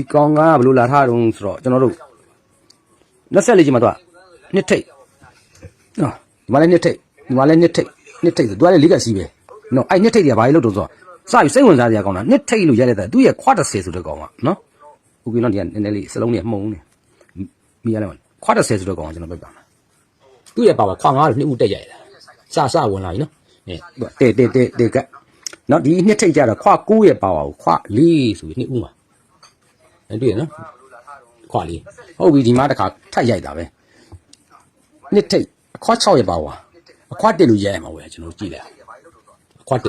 ဒီကောင်ကဘယ်လိုလာထားတုံးဆိုတော့ကျွန်တော်တို့24ချိန်မှာတော့နှစ်ထိတ်နော်ဒီမှာလည်းနှစ်ထိတ်ဒီမှာလည်းနှစ်ထိတ်နှစ်ထိတ်ဆိုသူကလည်းလေးကစီးပဲနော်အဲ့နှစ်ထိတ်တွေကဘာလို့လို့တုံးဆိုတော့စပြီးစိတ်ဝင်စားစရာကောင်းတာနှစ်ထိတ်လို့ရိုက်လိုက်တာသူရဲ့ခွာ30ဆိုတဲ့ကောင်ကနော်ဟုတ်ပြီနော်ဒီကနည်းနည်းလေးစလုံးလေးမှုံနေမိရတယ်ခွာ30ဆိုတဲ့ကောင်ကကျွန်တော်ပြပါမယ်သူ့ရဲ့ပါဝါခွာ9လို့နှစ်ဦးတက်ရိုက်တာစစဝင်လာပြီနော်အဲတေတေတေတေကနော်ဒီနှစ်ထိတ်ကြတော့ခွာ9ရဲ့ပါဝါကိုခွာ4ဆိုပြီးနှစ်ဦးမှာ အဲတွေ့ရနော်ခွာလေးဟုတ်ပြီဒီမှာတစ်ခါထပ်ရိုက်တာပဲနှစ်ထိတ်အခွာ6ရပါဝါအခွာ1လို့ရိုက်ရမှာဝယ်ကျွန်တော်ကြည့်လိုက်အခွာ1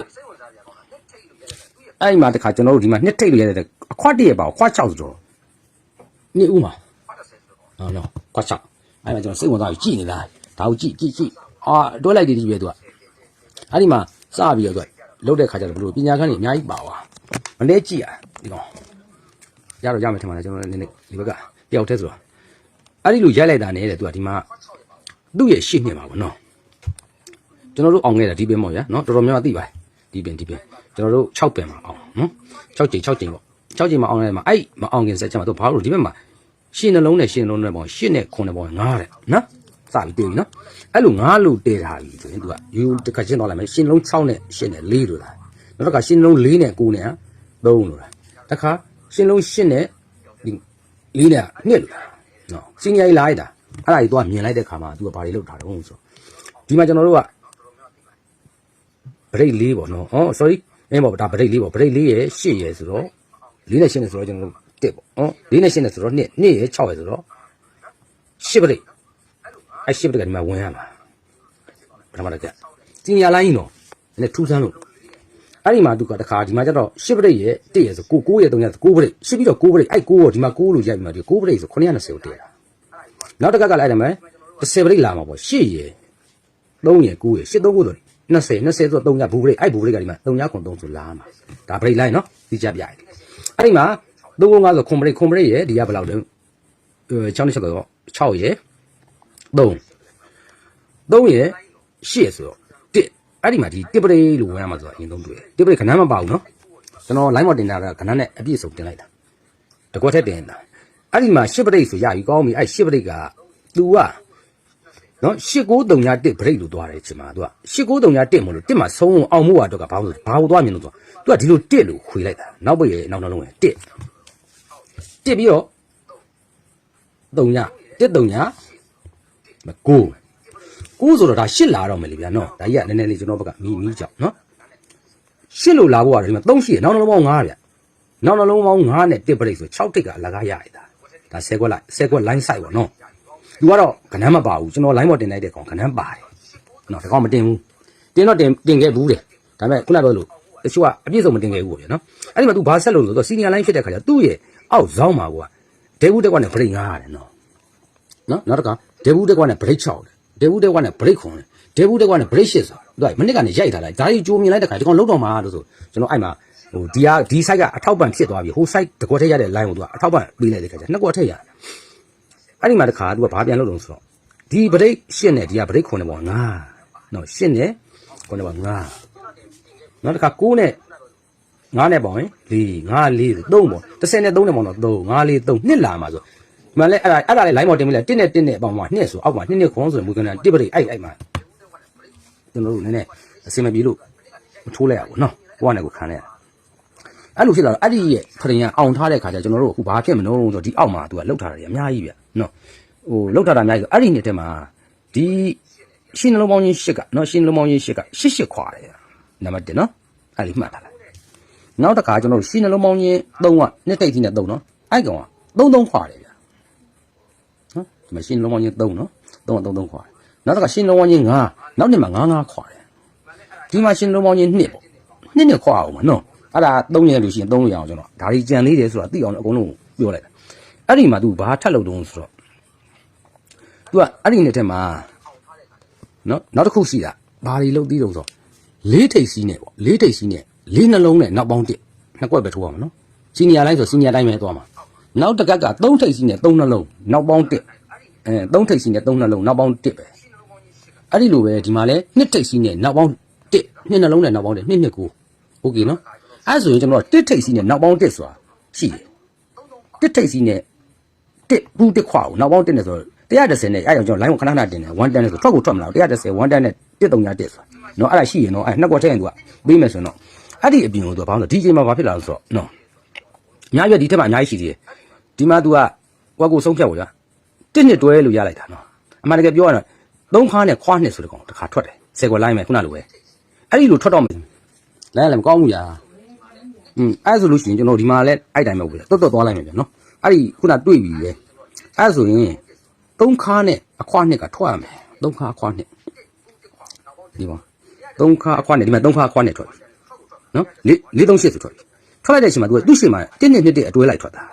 အဲ့ဒီမှာတစ်ခါကျွန်တော်တို့ဒီမှာနှစ်ထိတ်လို့ရိုက်တဲ့အခွာ1ရပါဝါအခွာ6ဆိုတော့နှစ်ဦးမှာဟုတ်နော်ခွာ6အဲ့မှာကျွန်တော်စိတ်ဝင်စားပြီးကြည့်နေလားဒါကိုကြည့်ကြည့်ကြည့်အာတွဲလိုက်တည်တည်ပဲသူကအဲ့ဒီမှာစပြီးတော့သူကလုတ်တဲ့ခါကျတော့ဘလို့ပညာခန်းကြီးအများကြီးပါဝါမလဲကြည့်ရဒီကောင် ရတော့ရမယ်ထင်ပါတယ်ကျွန်တော်လည်းနည်းနည်းဒီဘက်ကတယောက်တည်းဆိုတော့အဲ့ဒီလိုရိုက်လိုက်တာနဲ့တဲ့သူကဒီမှာသူ့ရဲ့ရှေ့နှစ်ပါဘောနော်ကျွန်တော်တို့အောင်ခဲ့တာဒီပင်ပေါ့ဗျာနော်တော်တော်များများသိပါတယ်ဒီပင်ဒီပင်ကျွန်တော်တို့6ပင်မှာအောင်နော်6ကြိမ်6ကြိမ်ပေါ့6ကြိမ်မှာအောင်လိုက်မှာအဲ့မအောင်ခင်စက်ချက်မှာသူဘာလို့ဒီဘက်မှာရှင်းနှလုံးနဲ့ရှင်းနှလုံးနဲ့ပေါ့ရှင်းနဲ့ခုနဲ့ပေါ့ငားတဲ့နော်စပြီးတွေ့ပြီနော်အဲ့လိုငားလို့တဲထားပြီဆိုရင်သူကယူတစ်ခါရှင်းတော့လိုက်မယ်ရှင်းလုံး6နဲ့ရှင်းနဲ့4လို့လားနောက်တစ်ခါရှင်းလုံး4နဲ့9နဲ့3လို့လားတစ်ခါ ရှင်းလုံး8နဲ့ဒီလေးနဲ့နှစ်လို့လားနော်စင်ကြီးလာလိုက်တာအဲ့ဒါကြီးသူကမြင်လိုက်တဲ့ခါမှာသူကဘာတွေလုပ်ထားတယ်ဟုတ်ဆိုဒီမှာကျွန်တော်တို့ကဘရိတ်လေးပေါ့နော်ဟော sorry အင်းပေါ့ဒါဘရိတ်လေးပေါ့ဘရိတ်လေးရဲ့8ရဲ့ဆိုတော့လေးနဲ့8နဲ့ဆိုတော့ကျွန်တော်တို့1ပေါ့ဟောလေးနဲ့8နဲ့ဆိုတော့2 2ရဲ့6ရဲ့ဆိုတော့10ဘရိတ်အဲ့10ဘရိတ်ကဒီမှာဝင်ရမှာပထမတစ်ချက်စင်ကြီးလိုင်းနော်လည်းထူးဆန်းလို့ အဲ့ဒီမှာသူကတခါဒီမှာကျတော့ရှစ်ပရိတ်ရဲ့တည့်ရဲ့ဆိုကို9ရဲ့3ရဲ့9ပရိတ်ရှစ်ပြီးတော့9ပရိတ်အဲ့9ကိုဒီမှာ9လို့ရိုက်ပြီးမှဒီ9ပရိတ်ဆို920ကိုတည့်တာနောက်တစ်ခါကလည်းအဲ့ဒါမယ်10ပရိတ်လာမှာပေါ့ရှစ်ရဲ့3ရဲ့9ရဲ့ရှစ်3ကိုဆို20 20ဆိုတော့3ညဘူးပရိတ်အဲ့ဘူးပရိတ်ကဒီမှာ3ညခွန်3ဆိုလာမှာဒါပရိတ်လိုက်နော်ဒီကြပြရတယ်အဲ့ဒီမှာ3 9ဆိုခွန်ပရိတ်ခွန်ပရိတ်ရဲ့ဒီကဘယ်လောက်လဲအဲ6နဲ့6တော့6ရဲ့3 3ရဲ့8ရဲ့ဆိုတော့1 အဲ့ဒီမှာဒီတစ်ပရိလို့ဝင်ရမှာဆိုတာအရင်ဆုံးတွေ့တယ်တစ်ပရိခဏမပါဘူးနော်ကျွန်တော် line မှာတင်တာကခဏနဲ့အပြည့်စုံတင်လိုက်တာတကွက်ထက်တင်တာအဲ့ဒီမှာရှစ်ပရိဆိုရပြီကောင်းပြီအဲ့ရှစ်ပရိက तू ကနော်8931 break လို့သွားတယ်ချိန်မှာ तू က8931မလို့တစ်မှာဆုံးအောင်မှုကတော့ကဘာလို့ဘာလို့သွားမြင်လို့သွား तू ကဒီလိုတစ်လို့ခွေလိုက်တာနောက်ပိတ်ရဲ့နောက်နှလုံးရဲ့တစ်တစ်ပြီးတော့3ညတစ်3ည9 ဥဆိုတော့ဒါရှစ်လာတော့မယ်လေဗျာနော်ဒါကြီးကနည်းနည်းလေးကျွန်တော်ဘက်ကမီမီကြောက်နော်ရှစ်လို့လာဖို့ကဒီမှာ3ရှိရနောက်နှလုံးပေါင်း9ဗျာနောက်နှလုံးပေါင်း9နဲ့တစ်ပရိတ်ဆို6တစ်ကအလကားရရတာဒါ10ခွက်လိုက်10ခွက် line side ပေါ့နော်သူကတော့ကဏန်းမပါဘူးကျွန်တော် line ပေါ်တင်လိုက်တဲ့ကောင်ကဏန်းပါတယ်နော်ဒီကောင်မတင်ဘူးတင်တော့တင်တင်ခဲ့ဘူးတယ်ဒါပေမဲ့ခုနပြောလို့တချို့ကအပြည့်စုံမတင်ခဲ့ဘူးပေါ့ဗျာနော်အဲ့ဒီမှာ तू ဘာဆက်လို့ဆိုတော့ senior line ဖြစ်တဲ့ခါကျသူ့ရဲ့အောက်ဇောင်းမှာကွာဒေဘူးတက်ကွာနဲ့ break 9ရတယ်နော်နော်နောက်တစ်ခါဒေဘူးတက်ကွာနဲ့ break 6တယ် ဒေဘူးတက်ကွာနဲ့ဘရိတ်9တယ်ဒေဘူးတက်ကွာနဲ့ဘရိတ်8ဆိုတော့မနစ်ကနေရိုက်ထားလိုက်ဒါကြီးကြိုးမြင်လိုက်တဲ့ခါဒီကောင်လုံးတော့မှာလို့ဆိုကျွန်တော်အဲ့မှာဟိုဒီကဒီ site ကအထောက်ပံ့ဖြစ်သွားပြီဟို site တကွက်ထက်ရတဲ့ line ကိုသူကအထောက်ပံ့ပေးလိုက်တဲ့ခါကျနှစ်ကွက်ထက်ရအဲ့ဒီမှာတစ်ခါသူကဘာပြန်လုပ်လို့ဆိုတော့ဒီဘရိတ်8နဲ့ဒီကဘရိတ်9နဲ့ပေါ့ငါနော်8နဲ့9နဲ့ပေါ့ငါနောက်တစ်ခါ9နဲ့9နဲ့ပေါ့ရင်4 5 4 3ပေါ့30နဲ့3နဲ့ပေါ့တော့3 5 4 3နှစ်လာမှာဆို ဒီမှလည်းအဲ့ဒါအဲ့ဒါလည်း line မော်တင်ပြီလေ1နဲ့1နဲ့အပေါင်းမှာ2ဆိုအောက်မှာ2နဲ့ခွန်ဆိုရင်မူကနန်1ပရိအဲ့အဲ့မှာကျွန်တော်တို့နည်းနည်းအစင်မပြေလို့မထိုးလိုက်ရဘူးနော်ကိုကလည်းကိုခံလိုက်ရအဲ့လိုဖြစ်လာတော့အဲ့ဒီရဲ့ဖရင်ကအောင်ထားတဲ့ခါကျကျွန်တော်တို့အခုဘာဖြစ်မလို့ဆိုတော့ဒီအောက်မှာသူကလှုပ်ထားတယ်အများကြီးဗျနော်ဟိုလှုပ်ထားတာအများကြီးဆိုအဲ့ဒီနှစ်ထဲမှာဒီရှင်းနှလုံးပေါင်းချင်းရှစ်ကနော်ရှင်းနှလုံးပေါင်းချင်းရှစ်ကရှစ်ရှစ်ခွာတယ်နံပါတ်1နော်အဲ့ဒီမှတ်ထားလိုက်နောက်တစ်ခါကျွန်တော်တို့ရှင်းနှလုံးပေါင်းချင်း3ကနှစ်တိတ်ကြီးနဲ့3နော်အဲ့ကောင်က3 3ခွာတယ်ဗျနော်ဒီ မှာရှင်းလုံးဝချင်း3နော်3 3 3ခွာတယ်နောက်တစ်ခါရှင်းလုံးဝချင်း9နောက်နှစ်မှာ9 9ခွာတယ်ဒီမှာရှင်းလုံးဝချင်း2ပေါ့2နဲ့ခွာအောင်မနော်အဲ့ဒါ3ရက်လို့ရှိရင်3လို့ရအောင်ကျွန်တော်ဒါကြီးကြံသေးတယ်ဆိုတော့သိအောင်အကုန်လုံးပြောလိုက်တာအဲ့ဒီမှာ तू ဘာထက်လို့တုံးဆိုတော့ तू ကအဲ့ဒီနှစ်ထဲမှာနော်နောက်တစ်ခုရှိတာဘာတွေလို့သိတော့ဆိုလေးထိပ်စီးနဲ့ပေါ့လေးထိပ်စီးနဲ့လေးနှလုံးနဲ့နောက်ပေါင်းတစ်နှစ်ကွက်ပဲထိုးအောင်နော်စီနီယာလိုက်ဆိုစီနီယာတိုင်းပဲသွားမှာနောက်တစ်ကက်က3ထိပ်စီးနဲ့3နှလုံးနောက်ပေါင်း1 အဲ3ထိပ်စီးနဲ့3နှလုံးနောက်ပေါင်း1ပဲအဲ့ဒီလိုပဲဒီမှာလဲ2ထိပ်စီးနဲ့နောက်ပေါင်း1နှစ်နှလုံးနဲ့နောက်ပေါင်း1နှစ်နှစ်ကိုโอเคနော်အဲ့ဆိုရင်ကျွန်တော်1ထိပ်စီးနဲ့နောက်ပေါင်း1ဆိုတာရှိတယ် တစ်ထိတ်စီနဲ့တစ်ဘူးတစ်ခွာကိုနောက်ပေါင်းတစ်နဲ့ဆိုတော့130နဲ့အဲ့ကြောင့်ကျွန်တော် line ကိုခဏခဏတင်တယ်110နဲ့ဆိုထွက်ကိုထွက်မလာဘူး130 110နဲ့131ဆိုနော်အဲ့ဒါရှိရင်နော်အဲ့နှစ်ကွက်ထဲရင်သူကပေးမယ်ဆိုရင်တော့အဲ့ဒီအပြင်ကိုသူကဘာလို့လဲဒီချိန်မှာဘာဖြစ်လာလို့ဆိုတော့နော်အများကြီးဒီထက်မှအများကြီးရှိသေးတယ်ဒီမှာ तू ကကွက်ကိုဆုံးဖြတ်ဖို့ကြာ တစ်နှစ်တွဲလို့ရလိုက်တာနော်အမှန်တကယ်ပြောရရင်သုံးခါနဲ့ခွားနှစ်ဆိုတဲ့ကောင်တစ်ခါထွက်တယ်ဆယ်ကွက် line မယ်ခုနလိုပဲအဲ့ဒီလိုထွက်တော့မယ်လဲလဲမကောင်းဘူးညာอืมအဲ့ဆိုလို့ရှိရင်ကျွန်တော်ဒီမှာလဲအဲ့တိုင်းပဲဘူးလေတွတ်တွတ်သွားလိုက်မယ်ဗျနော်အဲ့ဒီခုနတွေ့ပြီပဲအဲ့ဆိုရင်သုံးခါနဲ့အခွားနှစ်ကထွက်ရမယ်သုံးခါအခွားနှစ်ဒီပါသုံးခါအခွားနှစ်ဒီမှာသုံးခါအခွားနှစ်ထွက်ပြီနော်လေးလေးသုံးရှစ်ဆိုထွက်ပြီထွက်လိုက်တဲ့အချိန်မှာသူကသူ့ရှေ့မှာတင်းနှစ်နှစ်တစ်အတွဲလိုက်ထွက်တာ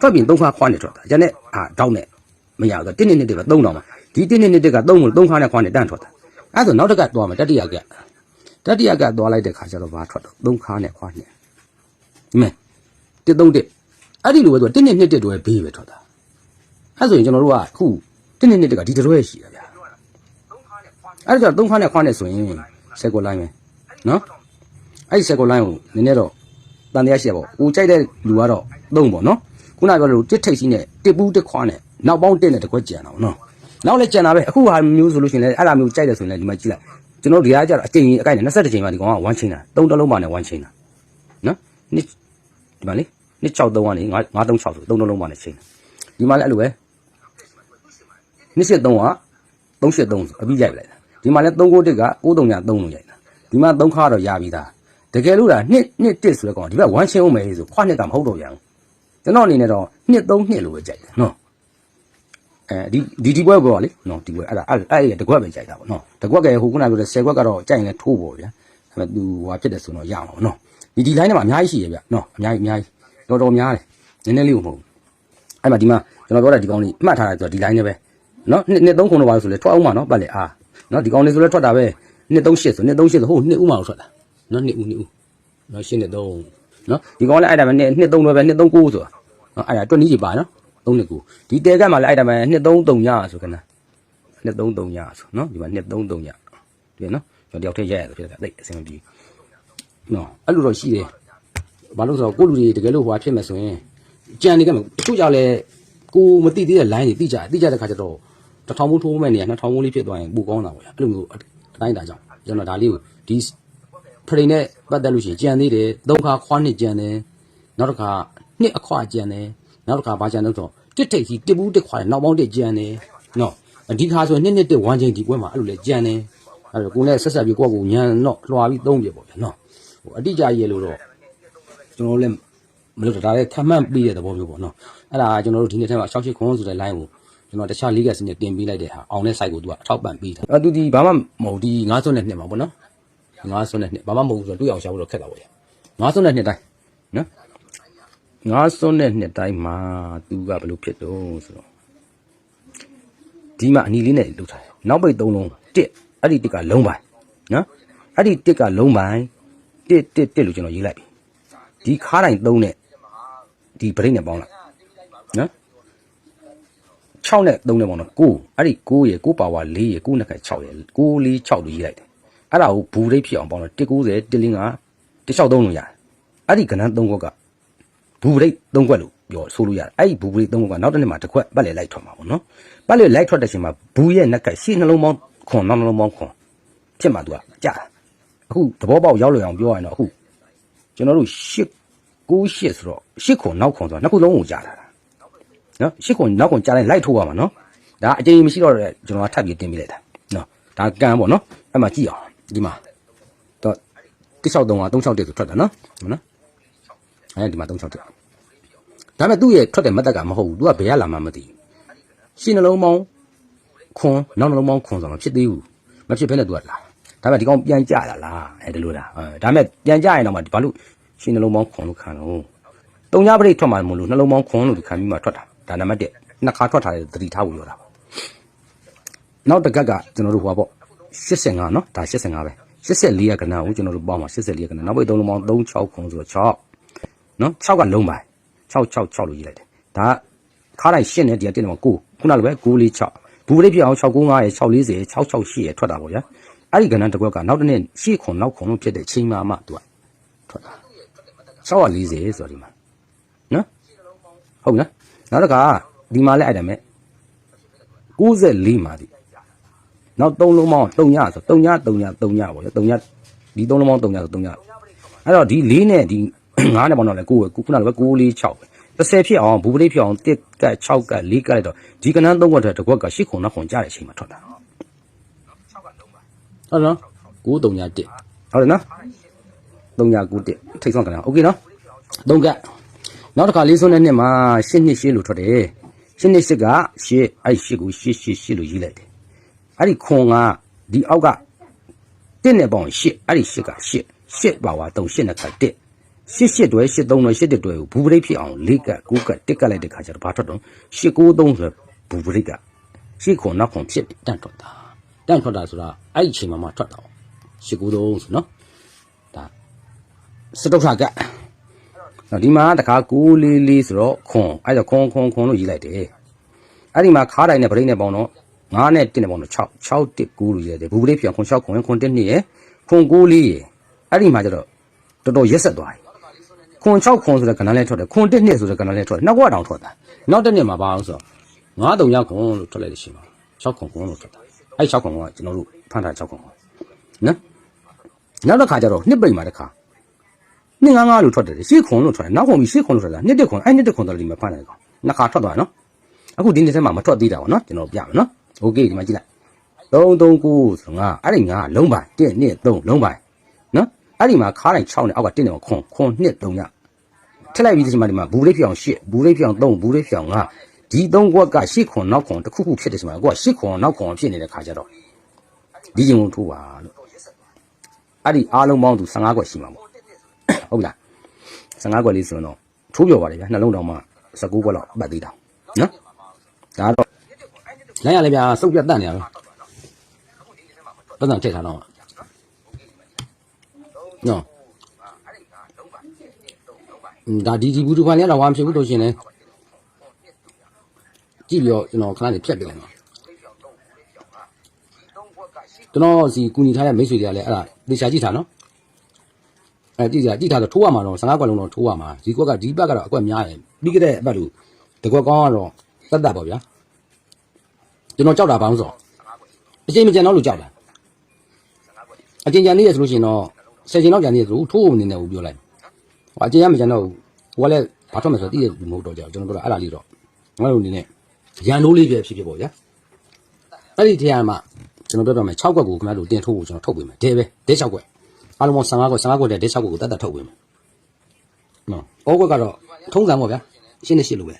ထွက်ပြီးသုံးခါခွားနှစ်ထွက်တာကျန်တဲ့အာတောက်နဲ့ မရဘူးတင်းနှစ်နှစ်တစ်ပဲသုံးတော့မှာဒီတင်းနှစ်နှစ်တစ်ကသုံးလို့သုံးခါနဲ့ခွားနှစ်တန်းထွက်တာအဲ့ဆိုနောက်တစ်ကသွားမယ်တတိယကတတိယကသွားလိုက်တဲ့ခါကျတော့ဘာထွက်တော့သုံးခါနဲ့ခွားနှစ်ဒီမဲ့တစ်သုံးတစ်အဲ့ဒီလိုပဲသူကတင်းနှစ်နှစ်တစ်တွဲဘေးပဲထွက်တာအဲ့ဆိုရင်ကျွန်တော်တို့ကအခုတင်းနှစ်နှစ်တစ်ကဒီတွဲရှိတာဗျာအဲ့ဒါကြောင့်သုံးခါနဲ့ခွားနှစ်ဆိုရင်ဆယ်ကိုလိုက်မယ်နော်အဲ့ဒီဆယ်ကိုလိုင်းကိုနည်းနည်းတော့တန်တရားရှိရပေါ့ကိုကြိုက်တဲ့လူကတော့သုံးပေါ့နော်ခုနကပြောလို့တစ်ထိတ်စီနဲ့တစ်ပူးတစ်ခွားနဲ့ နောက်ပေါင်းတစ်နဲ့တစ်ခွက်ကြံတော့နော်နောက်လည်းကြံတာပဲအခုဟာမျိုးဆိုလို့ရှိရင်လည်းအဲ့ဒါမျိုးကြိုက်တယ်ဆိုရင်လည်းဒီမှာကြည့်လိုက်ကျွန်တော်ဒီကကြတော့အချိန်ကြီးအကိုက်နဲ့21ချိန်မှဒီကောင်က1ချိန်တာ3တလုံးမှနဲ့1ချိန်တာနော်နှစ်ဒီမှာလေနှစ်6 3ကနေ9 9 3 6ဆို3တလုံးမှနဲ့ချိန်တာဒီမှာလည်းအဲ့လိုပဲနှစ်73က383ဆိုအပြီးရိုက်ပလိုက်တာဒီမှာလည်း391က93ည3လို့ရိုက်တာဒီမှာ3ခါတော့ရပြီသားတကယ်လို့ဒါနှစ်နှစ်တစ်ဆိုတဲ့ကောင်ဒီဘက်1ချင်းအောင်မယ်ဆိုခွာနှစ်ကမဟုတ်တော့ရအောင်ကျွန်တော်အနေနဲ့တော့နှစ်3နှစ်လို့ပဲကြိုက်တယ်နော် အဲဒီဒီဒီဘွဲပေါ်လေနော်ဒီဘွဲအဲ့ဒါအဲ့အဲ့ရတကွက်ပဲကြိုက်တာပေါ့နော်တကွက်ကဟိုခုနပြောတဲ့10ကွက်ကတော့ကြိုက်ရင်ထိုးပေါ့ဗျာဒါပေမဲ့သူဟိုဟာဖြစ်တယ်ဆိုတော့ရအောင်ပေါ့နော်ဒီဒီ line ထဲမှာအများကြီးရှိရဗျနော်အများကြီးအများကြီးတော်တော်များတယ်နည်းနည်းလေးကိုမဟုတ်ဘူးအဲ့မှာဒီမှာကျွန်တော်ပြောတာဒီကောင်းလေးမှတ်ထားတာဆိုတော့ဒီ line နဲ့ပဲနော်နှစ်နှစ်သုံးခုတော့ပါလို့ဆိုလဲထွက်အောင်မှာနော်ပတ်လေအာနော်ဒီကောင်းလေးဆိုလဲထွက်တာပဲနှစ်သုံးရှစ်ဆိုနှစ်သုံးရှစ်ဆိုဟိုနှစ်ဦးမှတော့ထွက်တာနော်နှစ်ဦးနှစ်ဦးနော်ရှင်းနှစ်သုံးနော်ဒီကောင်းလေးအဲ့ဒါပဲနှစ်နှစ်သုံးတော့ပဲနှစ်သုံးကိုဆိုတာနော်အဲ့ဒါတွက်နည်းကြီးပါနော် သုံးနှစ်ကိုဒီတဲကတ်မှာလည်းအဲ့ဒါပဲနှစ်သုံးသုံးညဆိုခဏနှစ်သုံးသုံးညဆိုနော်ဒီမှာနှစ်သုံးသုံးညဒီနော်ကျွန်တော်တယောက်တည်းရိုက်ရတယ်ဖြစ်တယ်တိတ်အဆင်မပြေနော်အဲ့လိုတော့ရှိတယ်ဘာလို့ဆိုတော့ကိုလူတွေတကယ်လို့ဟိုဟာဖြစ်မယ်ဆိုရင်ကြံနေကမယ်တချို့ကြောင့်လည်းကိုမသိသေးတဲ့ line တွေသိကြသိကြတဲ့ခါကျတော့တစ်ထောင်မိုးထိုးမဲ့နေရနှစ်ထောင်မိုးလေးဖြစ်သွားရင်ပိုကောင်းတာပေါ့ဗျာအဲ့လိုမျိုးတိုင်းတာကြောင့်ကျွန်တော်ဒါလေးကိုဒီဖရိန်နဲ့ပတ်သက်လို့ရှိရင်ကြံသေးတယ်သုံးခါခွားနှစ်ကြံတယ်နောက်တစ်ခါနှစ်အခွာကြံတယ် နောက်တစ်ခါဘာကြံလို့ဆိုတော့တစ်ထိတ်စီတစ်ဘူးတစ်ခွာနောက်ပေါင်းတစ်ကြံတယ်နော်ဒီခါဆိုနှစ်နှစ်တစ်ဝမ်းချင်းဒီကွဲမှာအဲ့လိုလေကြံတယ်အဲ့တော့ကိုယ်နဲ့ဆက်ဆက်ပြီးကိုယ့်ကိုညံတော့လွှာပြီးသုံးပြပေါ့ဗျာနော်ဟိုအတိအကျရေးလို့တော့ကျွန်တော်လည်းမလို့ဒါလည်းခံမှန်းပြီးတဲ့သဘောမျိုးပေါ့နော်အဲ့ဒါကျွန်တော်တို့ဒီနေ့ထဲမှာ68ခွန်ဆိုတဲ့ line ကိုကျွန်တော်တခြား legal စနစ်တင်ပေးလိုက်တဲ့ဟာအောင်တဲ့ site ကိုသူကအထောက်ပံ့ပေးထားအဲ့သူဒီဘာမှမဟုတ်ဒီ9ဆွနဲ့နှစ်မှာပေါ့နော်9ဆွနဲ့နှစ်ဘာမှမဟုတ်ဘူးဆိုတော့တွေ့အောင်ရှာဖို့တော့ခက်တာပေါ့ဗျာ9ဆွနဲ့နှစ်တိုင်းနော် 9ဆွနဲ့နှစ်တိုင်းမှာသူကဘယ်လိုဖြစ်တော့ဆိုတော့ဒီမှာအနီလေးနဲ့လှုပ်ထားတယ်နောက်ပိတ်၃လုံးတစ်အဲ့ဒီတစ်ကလုံးပိုင်းနော်အဲ့ဒီတစ်ကလုံးပိုင်းတစ်တစ်တစ်လို့ကျွန်တော်ရေးလိုက်ပြီဒီခါးတိုင်း၃နဲ့ဒီဗရိတ်နဲ့ပေါင်းလိုက်နော်6နဲ့3နဲ့ပေါင်းတော့9အဲ့ဒီ9ရယ်9ပါဝါ4ရယ်9နဲ့ခါ6ရယ်9 4 6လို့ရေးလိုက်တယ်အဲ့ဒါကိုဘူရိတ်ဖြစ်အောင်ပေါင်းတော့190 105 163လို့ရတယ်အဲ့ဒီကဏ္ဍ3ခွက် ကဘူရိတ်3ခွက်လို့ပြောဆိုလို့ရတယ်အဲ့ဒီဘူရိတ်3ခွက်ကနောက်တစ်နေ့မှာတစ်ခွက်ပတ်လေလိုက်ထွက်မှာပေါ့နော်ပတ်လေလိုက်ထွက်တဲ့ချိန်မှာဘူရဲ့နက်ကရှေ့နှလုံးပေါင်းခွန်နောက်နှလုံးပေါင်းခွန်ဖြစ်မှာသူကကြာအခုသဘောပေါက်ရောက်လွယ်အောင်ပြောရရင်တော့အခုကျွန်တော်တို့ရှစ်9ရှစ်ဆိုတော့ရှစ်ခွန်နောက်ခွန်ဆိုတော့နှစ်ခုလုံးကိုကြာတာနော်ရှစ်ခွန်နောက်ခွန်ကြာလိုက်လိုက်ထိုးရမှာနော်ဒါအကျဉ်းမရှိတော့တဲ့ကျွန်တော်ကထပ်ပြီးတင်ပြလိုက်တာနော်ဒါကံပေါ့နော်အဲ့မှာကြည့်အောင်ဒီမှာတော့163က361ဆိုထွက်တာနော်ဒီမှာနော် အဲဒီမှာ361ဒါပေမဲ့သူ့ရဲ့ထွက်တဲ့မတ်တက်ကမဟုတ်ဘူးသူကဘယ်ရလာမှမသိဘူးရှင်းနှလုံးပေါင်းခွန်နောက်နှလုံးပေါင်းခွန်ဆိုတော့မဖြစ်သေးဘူးမဖြစ်ဘဲနဲ့သူကလာဒါပေမဲ့ဒီကောင်ပြန်ကြလာလားအဲဒီလိုလားအဲဒါပေမဲ့ပြန်ကြရင်တော့မှဘာလို့ရှင်းနှလုံးပေါင်းခွန်လို့ခံတော့တုံညာပရိတ်ထွက်မှာမလို့နှလုံးပေါင်းခွန်လို့ဒီခံပြီးမှထွက်တာဒါနံပါတ်1နှစ်ခါထွက်ထားတဲ့သတိထားဖို့ပြောတာပေါ့နောက်တစ်ကက်ကကျွန်တော်တို့ဟိုပါပေါ့85เนาะဒါ85ပဲ84ရကဏ္ဍကိုကျွန်တော်တို့ပေါင်းပါ84ရကဏ္ဍနောက်ပိတ်သုံးလုံးပေါင်း36ခွန်ဆိုတော့6 နော်6ကလုံးပါတယ်666လို့ရေးလိုက်တယ်ဒါခါတိုင်းရှင်းနဲ့ဒီကတင်းတော့ကိုခုနလိုပဲ946ဘူးလေးပြအောင်695ရယ်640 668ရယ်ထွက်တာပေါ့ဗျာအဲ့ဒီကဏ္ဍတစ်ခွက်ကနောက်တစ်နေ့ရှေ့ခွန်နောက်ခွန်လုံးဖြစ်တဲ့ချိန်မှာမှသူကထွက်တာ640ဆိုတော့ဒီမှာနော်ဟုတ်လားနောက်တစ်ခါဒီမှာလည်းအဲ့ဒါမဲ့94မှာဒီနောက်3လုံးပေါင်း3ညဆို3ည3ည3ညပေါ့လေ3ညဒီ3လုံးပေါင်း3ညဆို3ညအဲ့တော့ဒီ4နဲ့ဒီ 9နဲ့ပေါင်းတော့လေ9ပဲခုနကပဲ9 4 6ပဲ30ဖြစ်အောင်ဘူပလိဖြစ်အောင်1ကတ်6ကတ်4ကတ်လိုက်တော့ဒီကနန်း3ခွက်တဲ့တစ်ခွက်က8ခု9ခုကြားတဲ့အချိန်မှာထွက်တာဟုတ်နော်9 3ည1ဟုတ်တယ်နော်3ည9 1ထိတ်ဆုံးကနန်းโอเคနော်3ကတ်နောက်တစ်ခါလေးစွန်းတဲ့နှစ်မှာ8နှစ်8လို့ထွက်တယ်8နှစ်8က8အဲ့8ကို8 8 8လို့ရေးလိုက်တယ်အဲ့ဒီခွန်ကဒီအောက်က1နဲ့ပေါင်း8အဲ့ဒီ8က8 8ပါဝါ3 8နဲ့ခါ1 ရှစ်ရှစ်တွဲရှစ်သုံးတွဲရှစ်တစ်တွဲကိုဘူပရိတ်ဖြစ်အောင်၄ကတ်၉ကတ်တစ်ကတ်လိုက်တဲ့ခါကျတော့ဘာထွက်တော့ရှစ်ကိုသုံးဆိုဘူပရိတ်ကရှစ်ခွန်နောက်ခွန်ဖြစ်တန့်ထွက်တာတန့်ထွက်တာဆိုတာအဲ့ဒီအချိန်မှာမှထွက်တာရှစ်ကိုသုံးဆိုနော်ဒါစတုထကတ်နော်ဒီမှာတခါ9လေးလေးဆိုတော့ခွန်အဲ့ဒါခွန်ခွန်ခွန်လို့ရေးလိုက်တယ်အဲ့ဒီမှာခါးတိုင်းနဲ့ပရိတ်နဲ့ပေါင်းတော့9နဲ့1နဲ့ပေါင်းတော့6 6 1 9လို့ရေးလိုက်တယ်ဘူပရိတ်ဖြစ်အောင်ခွန်6ခွန်ခွန်1နှစ်ရယ်ခွန်9လေးရယ်အဲ့ဒီမှာကျတော့တော်တော်ရက်ဆက်သွားတယ် ခွန်6ခွန်ဆိုတဲ့ကဏ္ဍလဲထွက်တယ်ခွန်1နှစ်ဆိုတဲ့ကဏ္ဍလဲထွက်တယ်နောက်ကတောင်ထွက်တာနောက်တစ်နှစ်မှာဘာအောင်ဆိုတော့9 3ရောက်ခွန်လို့ထွက်လိုက်လို့ရှိမှာ6ခွန်ခွန်လို့ထွက်တာအဲ့6ခွန်ကကျွန်တော်တို့ဖန်တာ6ခွန်နော်နောက်တစ်ခါကျတော့နှစ်ပိတ်မှာတစ်ခါနှစ်9 5လို့ထွက်တယ်ရှေ့ခွန်လို့ထွက်တယ်နောက်ခွန်ပြီးရှေ့ခွန်လို့ထွက်တာနှစ်တစ်ခွန်အဲ့နှစ်တစ်ခွန်တော့ဒီမှာဖန်တယ်ကောင်နှစ်ခါထွက်သွားနော်အခုဒီနေ့ထဲမှာမထွက်သေးတာပေါ့နော်ကျွန်တော်ပြမယ်နော်โอเคဒီမှာကြည့်လိုက်3 3 9ဆိုတော့ငါအဲ့ဒီငါလုံးပိုင်1 2 3လုံးပိုင်နော် အဲ့ဒီမှာခါတိုင်း6နဲ့အောက်က1နဲ့ခွန်ခွန်2 3ညထက်လိုက်ပြီးဒီမှာဒီမှာဘူးလေးပြောင်ရှစ်ဘူးလေးပြောင်3ဘူးလေးပြောင်5ဒီ3ခွက်ကရှစ်ခွန်နောက်ခွန်တစ်ခုခုဖြစ်တယ်ဆိုမှကိုကရှစ်ခွန်နောက်ခွန်ဖြစ်နေတဲ့ခါကျတော့ဒီကျင်ကိုထိုးပါလို့အဲ့ဒီအားလုံးပေါင်းသူ15ခွက်ရှိမှာပေါ့ဟုတ်လား15ခွက်လေးဆိုတော့ထိုးပြောပါလေဗျာနှလုံးတောင်မှ19ခွက်လောက်ပတ်သေးတာနော်ဒါတော့လိုက်ရလေဗျာစုပ်ပြတ်တတ်နေရပဲပတ်စံထည့်ထားတော့ နော်อืมဒါဒီဒီဘူးတူဖိုင်လေးကတော့ဝါမဖြစ်ဘူးလို့ရှရင်လေကြည့်ပြီးတော့ကျွန်တော်ခဏလေးဖြတ်ပြလိုက်မှာကျွန်တော်စီကူညီထားတဲ့မိတ်ဆွေတွေကလည်းအဲ့ဒါသေချာကြည့်ထားနော်အဲကြည့်ကြကြည့်ထားတော့ထိုးရမှာတော့15ကွက်လုံးတော့ထိုးရမှာဒီကွက်ကဒီဘက်ကတော့အကွက်များတယ်ပြီးကြတဲ့အပတ်လို့တကွက်ကောင်းကတော့တတ်တတ်ပါဗျာကျွန်တော်ကြောက်တာဘာလို့ဆိုတော့အချိန်မကျန်တော့လို့ကြောက်တာအချိန်ကျန်နေရဆိုလို့ရှိရင်တော့ 10ချိန်လောက်ကျန်နေရဆိုထိုးဖို့မနေနဲ့ဘူးပြောလိုက်ဟိုအကျဉ်းရမကျန်တော့ဘူးဟိုကလည်းဘာထွက်မလဲဆိုတော့တည့်ရမဟုတ်တော့ကြဘူးကျွန်တော်တို့ကအဲ့ဒါလေးတော့ငါတို့အနေနဲ့ရန်တိုးလေးပဲဖြစ်ဖြစ်ပေါ့ဗျာအဲ့ဒီတရားမှာကျွန်တော်ပြောတော့မယ်6ခွက်ကိုခင်ဗျားတို့တင်ထိုးဖို့ကျွန်တော်ထုတ်ပေးမယ်ဒဲပဲဒဲ6ခွက်အားလုံးပေါင်း15ခွက်15ခွက်တဲ့ဒဲ6ခွက်ကိုတတ်တတ်ထုတ်ပေးမယ်နော်ဩခွက်ကတော့ထုံးစံပေါ့ဗျာရှင်းနေရှင်းလို့ပဲ